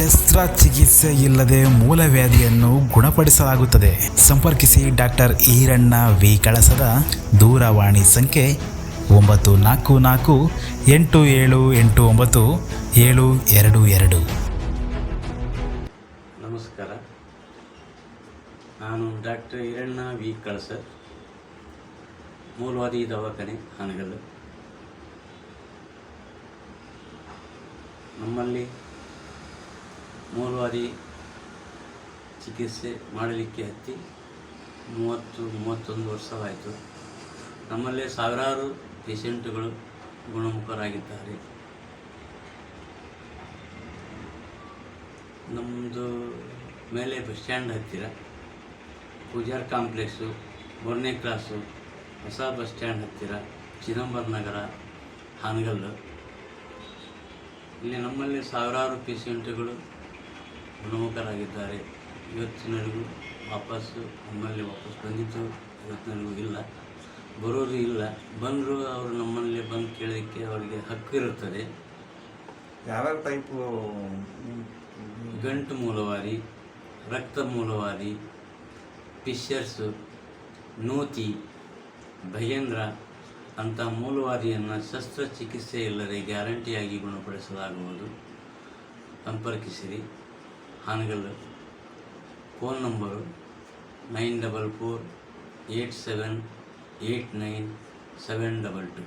ಶಸ್ತ್ರಚಿಕಿತ್ಸೆ ಇಲ್ಲದೆ ಮೂಲವ್ಯಾಧಿಯನ್ನು ಗುಣಪಡಿಸಲಾಗುತ್ತದೆ. ಸಂಪರ್ಕಿಸಿ ಡಾಕ್ಟರ್ ಈರಣ್ಣ ವಿ. ಕಳಸದ ದೂರವಾಣಿ ಸಂಖ್ಯೆ ಒಂಬತ್ತು ನಾಲ್ಕು ನಾಲ್ಕು ಎಂಟು ಏಳು ಎಂಟು ಒಂಬತ್ತು ಏಳು ಎರಡು ಎರಡು. ನಮಸ್ಕಾರ. ನಾನು ಡಾಕ್ಟರ್ ಈರಣ್ಣ ವಿ. ಕಳಸರ್ ಮೂಲವಾದಿ ದವಾಖಾನೆ ಹಾನಗಲ್ಲು ನಮ್ಮಲ್ಲಿ ಮೂಲವಾದಿ ಚಿಕಿತ್ಸೆ ಮಾಡಲಿಕ್ಕೆ ಹತ್ತಿ ಮೂವತ್ತು, ಮೂವತ್ತೊಂದು ವರ್ಷವಾಯಿತು. ನಮ್ಮಲ್ಲಿ ಸಾವಿರಾರು ಪೇಷಂಟ್ಗಳು ಗುಣಮುಖರಾಗಿದ್ದಾರೆ. ನಮ್ಮದು ಮೇಲೆ ಬಸ್ ಸ್ಟ್ಯಾಂಡ್ ಹತ್ತಿರ ಪೂಜಾರ್ ಕಾಂಪ್ಲೆಕ್ಸು, ಮೂರನೇ ಕ್ಲಾಸು, ಹೊಸ ಬಸ್ ಸ್ಟ್ಯಾಂಡ್ ಹತ್ತಿರ ಚಿದಂಬರ ನಗರ, ಹಾನಗಲ್ಲು. ಇಲ್ಲಿ ನಮ್ಮಲ್ಲಿ ಸಾವಿರಾರು ಪೇಷಂಟ್ಗಳು ಗುಣಮುಖರಾಗಿದ್ದಾರೆ. ಇವತ್ತಿನವರೆಗೂ ವಾಪಸ್ಸು ನಮ್ಮಲ್ಲಿ ವಾಪಸ್ ಬಂದಿದ್ದು ಇವತ್ತಿನವರೆಗೂ ಇಲ್ಲ. ಬರೋರು ಇಲ್ಲ. ಬಂದರೂ ಅವರು ನಮ್ಮಲ್ಲಿ ಬಂದು ಕೇಳೋದಕ್ಕೆ ಅವರಿಗೆ ಹಕ್ಕು ಇರುತ್ತದೆ. ಯಾವ್ಯಾವ ಟೈಪು ಗಂಟು ಮೂಲವಾರಿ ರಕ್ತ ಮೂಲವಾರಿ ಫಿಶರ್ಸು ನೋತಿ ಭಯೇಂದ್ರ ಅಂಥ ಮೂಲವಾರಿಯನ್ನು ಶಸ್ತ್ರಚಿಕಿತ್ಸೆ ಇಲ್ಲದೆ ಗ್ಯಾರಂಟಿಯಾಗಿ ಗುಣಪಡಿಸಲಾಗುವುದು. ಸಂಪರ್ಕಿಸಿರಿ. Hangal phone number nine double four eight seven eight nine seven double two.